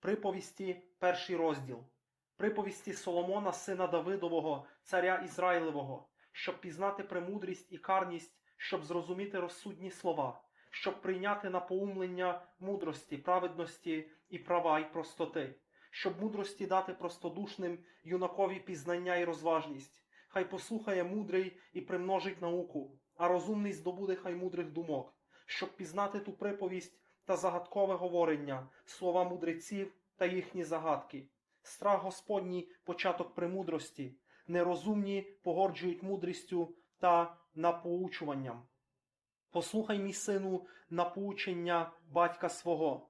Приповісті, перший розділ. Приповісті Соломона, сина Давидового, царя Ізраїлевого, щоб пізнати премудрість і карність, щоб зрозуміти розсудні слова, щоб прийняти на поумлення мудрості, праведності і права й простоти, щоб мудрості дати простодушним юнакові пізнання і розважність. Хай послухає мудрий і примножить науку, а розумний здобуде хай мудрих думок, щоб пізнати ту приповість та загадкове говорення, слова мудреців та їхні загадки. Страх Господній початок премудрості, нерозумні погорджують мудрістю та напоучуванням. Послухай, мій сину, напоучення батька свого.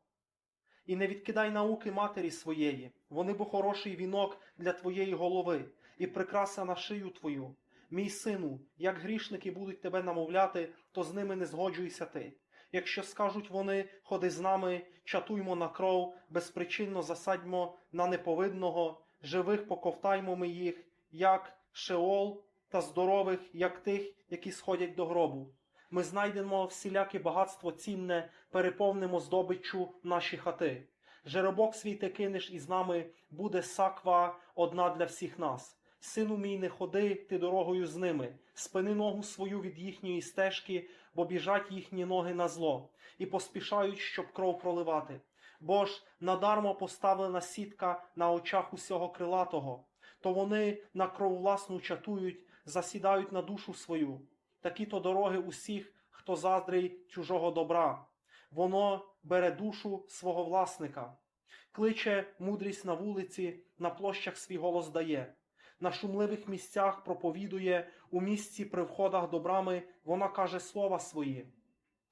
І не відкидай науки матері своєї, вони бо хороший вінок для твоєї голови, і прикраса на шию твою. Мій сину, як грішники будуть тебе намовляти, то з ними не згоджуйся ти. Якщо скажуть вони, ходи з нами, чатуймо на кров, безпричинно засадьмо на неповидного, живих поковтаймо ми їх, як шеол, та здорових, як тих, які сходять до гробу. Ми знайдемо всіляке багатство цінне, переповнимо здобиччю наші хати. Жеребок свій ти кинеш із нами, буде саква одна для всіх нас. Сину мій, не ходи ти дорогою з ними, спини ногу свою від їхньої стежки, бо біжать їхні ноги на зло, і поспішають, щоб кров проливати. Бо ж надармо поставлена сітка на очах усього крилатого, то вони на кров власну чатують, засідають на душу свою. Такі то дороги усіх, хто заздрий чужого добра. Воно бере душу свого власника, кличе мудрість на вулиці, на площах свій голос дає. На шумливих місцях проповідує, у місці при входах до брами вона каже слова свої.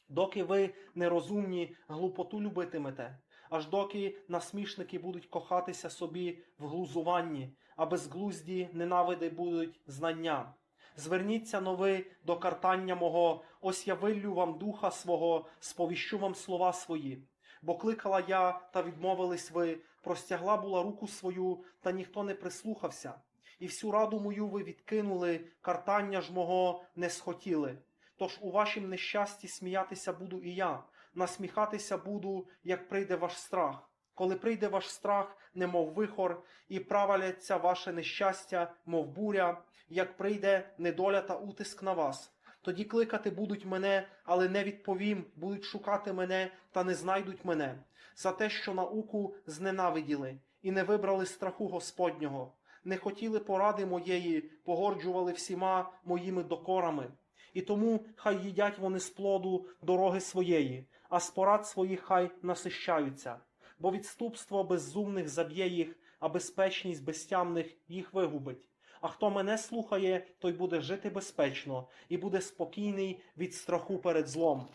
Доки ви нерозумні, глупоту любитимете, аж доки насмішники будуть кохатися собі в глузуванні, а безглузді ненавиди будуть знання. Зверніться нови до картання мого, ось я виллю вам духа свого, сповіщу вам слова свої. Бо кликала я, та відмовились ви, простягла була руку свою, та ніхто не прислухався. І всю раду мою ви відкинули, картання ж мого не схотіли. Тож у вашім нещасті сміятися буду і я, насміхатися буду, як прийде ваш страх. Коли прийде ваш страх, немов вихор, і праваляться ваше нещастя, мов буря, як прийде недоля та утиск на вас. Тоді кликати будуть мене, але не відповім, будуть шукати мене та не знайдуть мене, за те, що науку зненавиділи, і не вибрали страху Господнього, не хотіли поради моєї, погорджували всіма моїми докорами. І тому хай їдять вони з плоду дороги своєї, а з порад своїх хай насищаються. Бо відступство беззумних заб'є їх, а безпечність безтямних їх вигубить. А хто мене слухає, той буде жити безпечно і буде спокійний від страху перед злом.